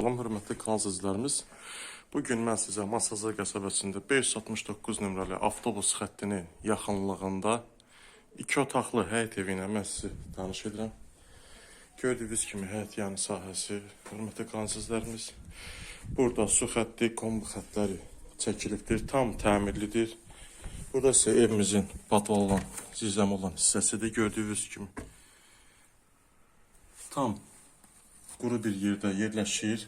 Salam hörmətli kanal izləyicilərimiz. Bu gün mən sizə Masaza qəsəbəsində 569 nömrəli avtobus xəttinin yaxınlığında iki otaqlı həyət evi ilə mən sizi tanış edirəm. Gördüyünüz kimi həyət yanı sahəsi, hörmətli kanal izləyicilərimiz. Burada su xətti, kombi xəttləri çəkilibdir, tam təmirlidir. Burada isə evimizin patval olan, zizəm olan hissəsidir. Gördüyünüz kimi tam quru bir yerdə yerləşir.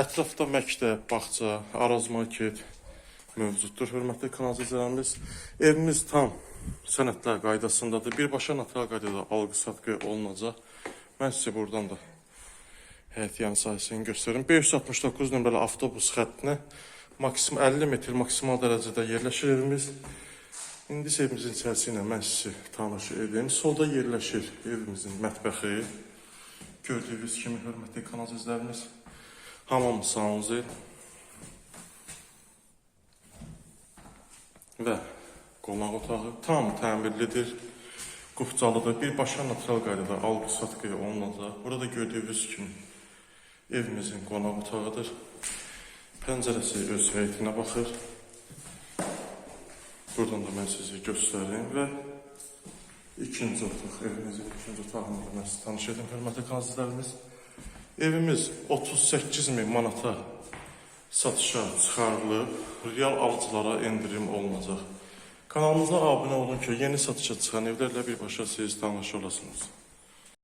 Ətrafda məktəb, bağça, araz market mövcuddur. Hörmətli kanal izləyicilərimiz, evimiz tam sənədlər qaydasındadır. Birbaşa natural qaydada alqı-satqı olunacaq. Mən sizə buradan da həyət yan sahəsini göstərim. 569 nömrəli avtobus xəttinə maksimum 50 metr maksimal dərəcədə yerləşir evimiz. İndi evimizin içərisi ilə mən sizi tanış edim. Solda yerləşir evimizin mətbəxi. Gördüyünüz kimi hörmətli kanal izləyicilərimiz, hamam sanuzel və qonaq otağı tam təmirlidir. Qufcalıdır. Birbaşa natural qaydada alqı-satqı olunacaq. Burada gördüyünüz kimi evimizin qonaq otağıdır. Pəncərəsi öz həyətinə baxır. Buradan da mən sizi göstərim və ikinci otaq, evimizin ikinci otağını da mən sizi tanış edim, hörmətli kanalcılarımız. Evimiz 38 min manata satışa çıxarılıb, real alıcılara endirim olunacaq. Kanalımıza abunə olun ki, yeni satışa çıxan evlərlə birbaşa siz tanış olasınız.